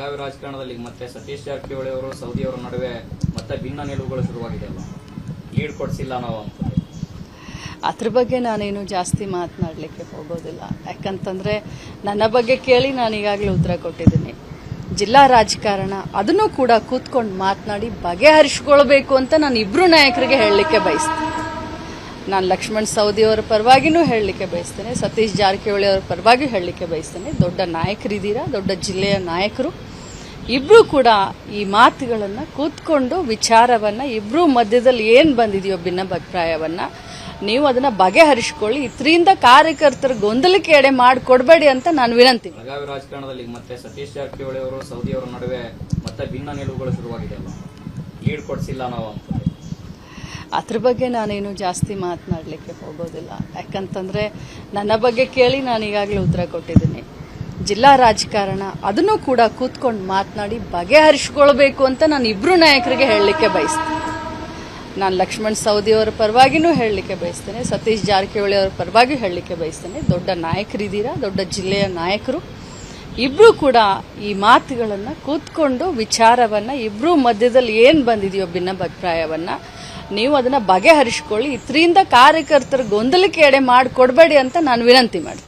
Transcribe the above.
ಬೆಳಗಾವಿ ರಾಜಕಾರಣದಲ್ಲಿ ಮತ್ತೆ ಸತೀಶ್ ಜಾರಕಿಹೊಳಿ ಅವರು, ಸೌದಿ ಅವರ ನಡುವೆ ಮತ್ತೆ ಭಿನ್ನ ನಿಲುವುಗಳು ಶುರುವಾಗಿದೆ ಅಲ್ಲ ಲೀಡ್ ಕೊಡಿಸಿಲ್ಲ ನಾವು ಅಂತ ಅದ್ರ ಬಗ್ಗೆ ನಾನೇನು ಜಾಸ್ತಿ ಮಾತನಾಡಲಿಕ್ಕೆ ಹೋಗೋದಿಲ್ಲ. ಯಾಕಂತಂದರೆ ನನ್ನ ಬಗ್ಗೆ ಕೇಳಿ ನಾನು ಈಗಾಗಲೇ ಉತ್ತರ ಕೊಟ್ಟಿದ್ದೀನಿ. ಜಿಲ್ಲಾ ರಾಜಕಾರಣ, ಅದನ್ನು ಕೂಡ ಕೂತ್ಕೊಂಡು ಮಾತನಾಡಿ ಬಗೆಹರಿಸ್ಕೊಳ್ಬೇಕು ಅಂತ ನಾನು ಇಬ್ರು ನಾಯಕರಿಗೆ ಹೇಳಲಿಕ್ಕೆ ಬಯಸ್ತೀನಿ. ನಾನು ಲಕ್ಷ್ಮಣ್ ಸವದಿ ಅವರ ಪರವಾಗಿನೂ ಹೇಳಲಿಕ್ಕೆ ಬಯಸ್ತೇನೆ, ಸತೀಶ್ ಜಾರಕಿಹೊಳಿ ಅವರ ಪರವಾಗಿ ಹೇಳಲಿಕ್ಕೆ ಬಯಸ್ತೇನೆ. ದೊಡ್ಡ ನಾಯಕರಿದ್ದೀರಾ, ದೊಡ್ಡ ಜಿಲ್ಲೆಯ ನಾಯಕರು ಇಬ್ಬರು ಕೂಡ ಈ ಮಾತುಗಳನ್ನು ಕೂತ್ಕೊಂಡು ವಿಚಾರವನ್ನು ಇಬ್ರು ಮಧ್ಯದಲ್ಲಿ ಏನು ಬಂದಿದೆಯೋ ಭಿನ್ನಾಭಿಪ್ರಾಯವನ್ನು ನೀವು ಅದನ್ನು ಬಗೆಹರಿಸ್ಕೊಳ್ಳಿ. ಇದರಿಂದ ಕಾರ್ಯಕರ್ತರ ಗೊಂದಲಕ್ಕೆ ಎಡೆ ಮಾಡಿಕೊಡ್ಬೇಡಿ ಅಂತ ನಾನು ವಿನಂತಿ. ಬೆಳಗಾವಿ ರಾಜಕಾರಣದಲ್ಲಿ ಮತ್ತೆ ಸತೀಶ್ ಜಾರಕಿಹೊಳಿ ಅವರು ಸೌದಿ ಅವರ ನಡುವೆ ಮತ್ತೆ ಭಿನ್ನ ನಿಲುವುಗಳು ಶುರುವಾಗಿದೆ ಲೀಡ್ ಕೊಡ್ಸಿಲ್ಲ ನಾವು ಅಂತ ಅದ್ರ ಬಗ್ಗೆ ನಾನೇನು ಜಾಸ್ತಿ ಮಾತನಾಡಲಿಕ್ಕೆ ಹೋಗೋದಿಲ್ಲ. ಯಾಕಂತಂದರೆ ನನ್ನ ಬಗ್ಗೆ ಕೇಳಿ ನಾನು ಈಗಾಗಲೇ ಉತ್ತರ ಕೊಟ್ಟಿದ್ದೀನಿ. ಜಿಲ್ಲಾ ರಾಜಕಾರಣ, ಅದನ್ನು ಕೂಡ ಕೂತ್ಕೊಂಡು ಮಾತನಾಡಿ ಬಗೆಹರಿಸ್ಕೊಳ್ಬೇಕು ಅಂತ ನಾನು ಇಬ್ಬರು ನಾಯಕರಿಗೆ ಹೇಳಲಿಕ್ಕೆ ಬಯಸ್ತೀನಿ. ನಾನು ಲಕ್ಷ್ಮಣ್ ಸೌದಿ ಅವರ ಪರವಾಗಿನೂ ಹೇಳಲಿಕ್ಕೆ ಬಯಸ್ತೇನೆ, ಸತೀಶ್ ಜಾರಕಿಹೊಳಿ ಅವರ ಪರವಾಗಿ ಹೇಳಲಿಕ್ಕೆ ಬಯಸ್ತೇನೆ. ದೊಡ್ಡ ನಾಯಕರಿದ್ದೀರಾ, ದೊಡ್ಡ ಜಿಲ್ಲೆಯ ನಾಯಕರು ಇಬ್ಬರು ಕೂಡ ಈ ಮಾತುಗಳನ್ನು ಕೂತ್ಕೊಂಡು ವಿಚಾರವನ್ನು, ಇಬ್ರು ಮಧ್ಯದಲ್ಲಿ ಏನು ಬಂದಿದೆಯೋ ಭಿನ್ನಾಭಿಪ್ರಾಯವನ್ನು ನೀವು ಅದನ್ನು ಬಗೆಹರಿಸ್ಕೊಳ್ಳಿ. ಇದರಿಂದ ಕಾರ್ಯಕರ್ತರ ಗೊಂದಲಕ್ಕೆ ಎಡೆ ಮಾಡಿಕೊಡ್ಬೇಡಿ ಅಂತ ನಾನು ವಿನಂತಿ ಮಾಡ್ತೀನಿ.